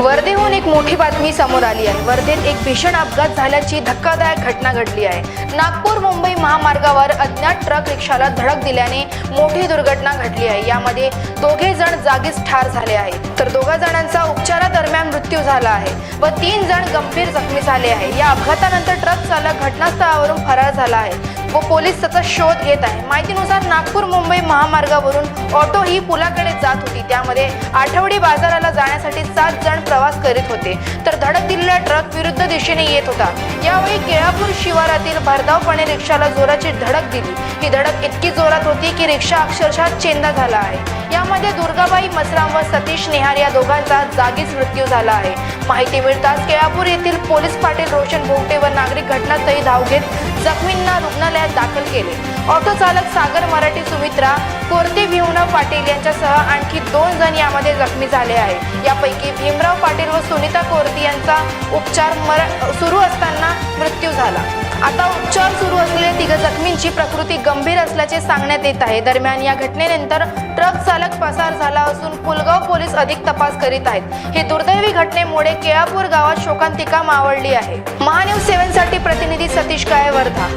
वर्धेहून एक मोठी बातमी समोर आली आहे. वर्धेत एक भीषण अपघात झाल्याची धक्कादायक घटना घडली आहे. नागपूर मुंबई महामार्गावर अज्ञात ट्रक रिक्षाला धडक दिल्याने मोठी दुर्घटना घडली आहे. यामध्ये दोघे जण जागीच ठार झाले आहेत. तर दोघा जणांचा उपचारादरम्यान मृत्यू झाला आहे व तीन जण गंभीर जखमी झाले आहे. या अपघातानंतर ट्रक चालक घटनास्थळावरून फरार झाला आहे. व पोलीस त्याचा शोध घेत आहे. माहितीनुसार नागपूर मुंबई महामार्गावरून ऑटो ही पुलाकडे जात होती. त्यामध्ये आठवडी बाजाराला जाण्यासाठी सात जण प्रवास करीत होते. तर धडक दिलेला ट्रक विरुद्ध दिशेने येत होता. यावेळी केळापूर शिवारातील भरधावपणे रिक्षाला जोराची धडक दिली. ही धडक इतकी जोरात होती की रिक्षा अक्षरशः चेंदा झाला आहे. यामध्ये दुर्गाबाई मसराम व सतीश नेहार या दोघांचा जागीच मृत्यू झाला आहे. माहिती मिळताच केळापूर येथील पोलीस पाटील रोशन भोगटे व नागरिक घटनास्थळी धाव घेत जखमींना रुग्णालयात दाखल केले. ऑटो चालक सागर मराठी सुमित्रा कोरते भीमराव पाटील यांच्यासह आणखी दोन जण यामध्ये जखमी झाले आहे यापैकी भीमराव पाटील व सुनीता कोरती यांचा उपचार मर सुरू असताना मृत्यू झाला. आता उपचार सुरू असलेल्या तिघ प्रकृती गंभीर असल्याचे सांगण्यात येत आहे. दरम्यान या घटनेनंतर ट्रक चालक पसार झाला असून पुलगाव पोलीस अधिक तपास करीत आहेत. ही दुर्दैवी घटनेमुळे केळापूर गावात शोकांतिका मावळली आहे. महान्यूज सेव्हनसाठी प्रतिनिधी सतीश काळे वर्धा